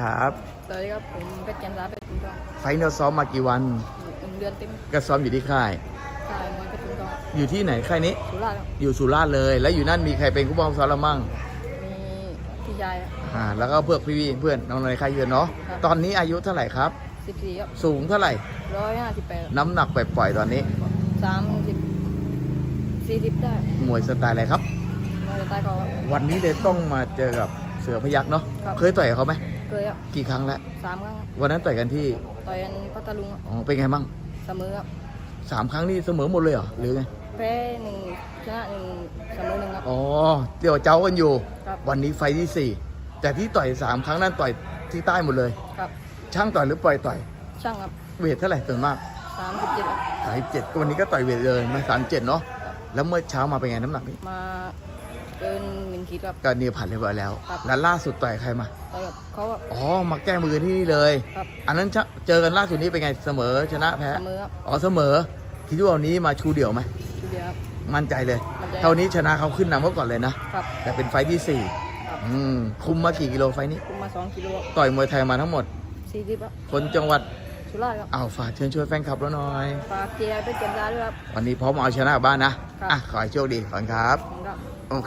ครับสวัสดีครับผมเพชรแกนซาเพชรตุงทองไฟท์เราซ้อมมากี่วันหนึ่งเดือนเต็มก็ซ้อมอยู่ที่ค่ายกายมวยเพชรตุงทองอยู่ที่ไหนค่ายนี้สุราษฎร์ครับอยู่สุราษฎร์เลย แล้วอยู่นั่นมีใครเป็นผู้บังคับซ้อมเรามั่งมีพี่ยายอ่าแล้วก็เพื่อนพี่ๆเพื่อนน้องในค่ายเยอะเนาะครับ ตอนนี้อายุเท่าไหร่ครับ สิบสี่ครับสูงเท่าไหร่ ร้อยห้าสิบแปดน้ำหนักปล่อยๆตอนนี้ สามสิบสี่สิบได้มวยสไตล์อะไรครับมวยจะตายเขาครับวันนี้เลยต้องมาเจอกับ เสือพยักเนาะครับ เคยต่อยกับเขาไหมเคยครับกี่ครั้งแล้วสามครั้งครับวันนั้นต่อยกันที่ต่อยกันพัทลุงครับอ๋อเป็นไงบ้างเสมอครับสามครั้งนี่เสมอหมดเลยเหรอหรือไงแพ้หนึ่งชนะหนึ่งเสมอหนึ่งครับ อ๋อเดี๋ยวเจ้ากันอยู่ ครับ วันนี้ไฟท์ที่สี่แต่ที่ต่อยสามครั้งนั้นต่อยที่ใต้หมดเลย ครับช่างต่อยหรือปล่อยต่อยช่างครับเวทเท่าไหร่ส่วนมากสามสิบเจ็ดครับสายเจ็ดวันนี้ก็ต่อยเวทเลยมาสามเจ็ดเนาะแล้วเมื่อเช้ามาเป็นไงน้ำหนักนี่มา เกินหนึ่งขีดครับ ก็เนี่ยผ่านเรียบร้อยแล้ว ครับ แล้วล่าสุดต่อยใครมา ต่อยกับเขาครับอ๋อ มาแก้มือที่นี่เลย ครับ อันนั้นจะเจอกันล่าสุดนี้เป็นไงเสมอชนะแพ้ เสมอครับอ๋อเสมอ คิดว่าวันนี้มาชูเดี่ยวไหม ทีเดียวครับ มั่นใจเลย มั่นใจ เท่านี้ชนะเขาขึ้นนำเขาก่อนเลยนะ ครับแต่เป็นไฟท์ที่สี่ครับอืม คุมมากี่กิโลไฟท์นี้คุมมาสองกิโลต่อยมวยไทยมาทั้งหมด สี่สิบครับคนจังหวัดสุราษฎร์ครับอ้าวฝากเชิญชวนแฟนคลับแล้วหน่อย ฝากเชียร์เพชรแกนซาด้วยครับ วันนี้พร้อมเอาชนะบ้านนะครับ อะ ขอให้โชคดีขอบคุณครับขอบคุณครับ